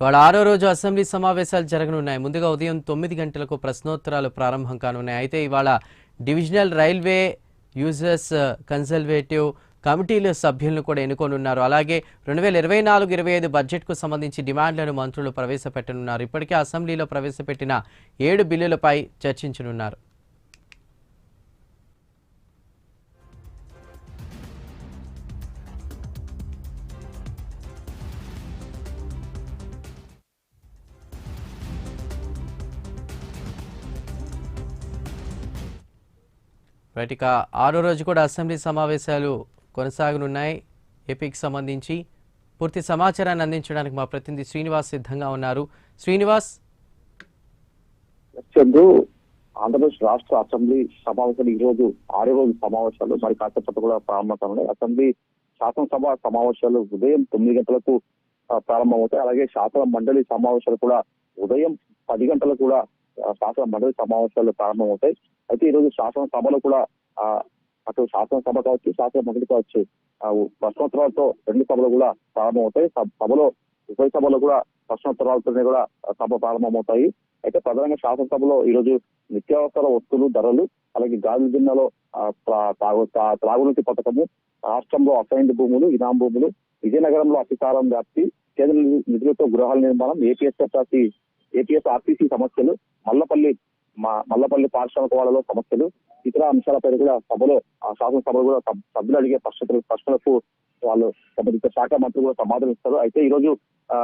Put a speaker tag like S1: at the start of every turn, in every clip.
S1: ఇవాళ ఆరో రోజు అసెంబ్లీ సమావేశాలు జరగనున్నాయి. ముందుగా ఉదయం తొమ్మిది గంటలకు ప్రశ్నోత్తరాలు ప్రారంభం కానున్నాయి అయితే ఇవాళ డివిజనల్ రైల్వే యూజర్స్ కన్సర్వేటివ్ కమిటీల సభ్యులను కూడా ఎన్నుకోనున్నారు. అలాగే రెండు వేల ఇరవై నాలుగు ఇరవై ఐదు బడ్జెట్కు సంబంధించి డిమాండ్లను మంత్రులు ప్రవేశపెట్టనున్నారు. ఇప్పటికే అసెంబ్లీలో ప్రవేశపెట్టిన ఏడు బిల్లులపై చర్చించనున్నారు. రైట్ ఇక ఆరో రోజు కూడా అసెంబ్లీ సమావేశాలు కొనసాగనున్నాయి. ఏపీకి సంబంధించి పూర్తి సమాచారాన్ని అందించడానికి మా ప్రతినిధి శ్రీనివాస్ సిద్ధంగా ఉన్నారు. శ్రీనివాస్?
S2: చంద్రు ఆంధ్రప్రదేశ్ రాష్ట్ర అసెంబ్లీ సమావేశాలు ఈ రోజు ఆరో రోజు సమావేశాలు. మరి కాసేపట్లో కూడా ప్రారంభమవుతాయి అసెంబ్లీ శాసనసభ సమావేశాలు ఉదయం తొమ్మిది గంటలకు ప్రారంభమవుతాయి. అలాగే శాసన మండలి సమావేశాలు కూడా ఉదయం పది గంటలకు కూడా శాసన మండలి సమావేశాలు ప్రారంభమవుతాయి. అయితే ఈ రోజు శాసనసభలో కూడా ఆ, అటు శాసనసభ కావచ్చు శాసన మండలి కావచ్చు ప్రశ్నోత్తరాలతో రెండు సభలు కూడా ప్రారంభమవుతాయి. సభలో ఉభయ సభలో కూడా ప్రశ్నోత్తరాలతోనే కూడా సభ ప్రారంభమవుతాయి. అయితే ప్రధానంగా శాసనసభలో ఈ రోజు నిత్యావసర వస్తువులు ధరలు అలాగే గాజు జిల్లాలో తాగు- త్రాగునీటి పథకము రాష్ట్రంలో అసైన్డ్ భూములు ఇనాం భూములు విజయనగరంలో అతిసారం వ్యాప్తి కేంద్ర నిధులతో గృహాల నిర్మాణం ఏపీఎస్ఎస్ఆర్సీ ఏపీఎస్ ఆర్టీసీ సమస్యలు మల్లపల్లి మా- మల్లపల్లి పారిశ్రామికవాడలో సమస్యలు ఇతర అంశాలపై కూడా సభలో ఆ శాసనసభలో కూడా సభ్యులు అడిగే ప్రశ్నలు ప్రశ్నలకు వాళ్ళు సంబంధిత శాఖ మంత్రులు కూడా సమాధానం ఇస్తారు. అయితే ఈ రోజు ఆ,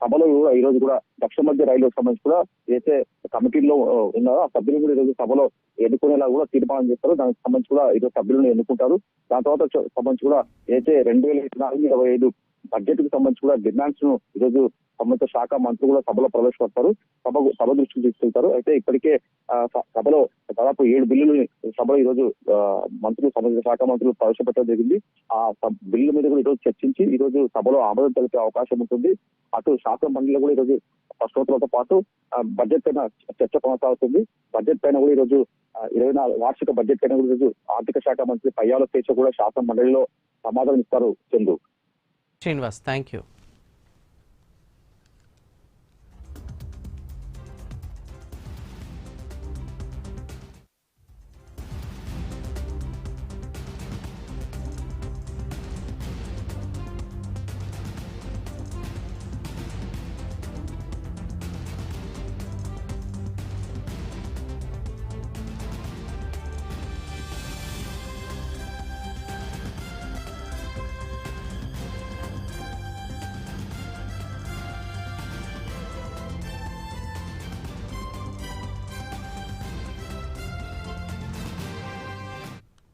S2: సభలో కూడా ఈ రోజు కూడా దక్షిణ మధ్య రైలుకు సంబంధించి కూడా ఏదైతే కమిటీలో ఉన్నారో ఆ సభ్యులు కూడా ఈరోజు సభలో ఎన్నుకునేలా కూడా తీర్మానం చేస్తారు. దానికి సంబంధించి కూడా ఈరోజు సభ్యులను ఎన్నుకుంటారు. దాని తర్వాత సంబంధించి కూడా ఏదైతే రెండు వేల ఇరవై నాలుగు ఇరవై ఐదు బడ్జెట్కు సంబంధించి కూడా డిమాండ్స్ను ఈరోజు సంబంధిత శాఖ మంత్రులు కూడా సభలో ప్రవేశపెడతారు. సభ సభ దృష్టికి తీసుకెళ్తారు. అయితే ఇప్పటికే సభలో దాదాపు ఏడు బిల్లులు సభలో ఈ రోజు మంత్రులు సంబంధిత శాఖ మంత్రులు ప్రవేశపెట్టడం జరిగింది. ఆ సబ్- బిల్లు మీద కూడా ఈ రోజు చర్చించి ఈ రోజు సభలో ఆమోదం తెలిపే అవకాశం ఉంటుంది. అటు శాసన మండలిలో కూడా ఈ రోజు ప్రశ్నోత్తరాలతో పాటు బడ్జెట్ పైన చర్చ కొనసాగుతుంది. బడ్జెట్ పైన కూడా ఈ రోజు ఇరవై నాలుగు వార్షిక బడ్జెట్ పైన కూడా ఈ రోజు ఆర్థిక శాఖ మంత్రి పయ్యాల పేచ కూడా శాసన మండలిలో సమాధానం ఇస్తారు చందు.
S1: Srinivas thank you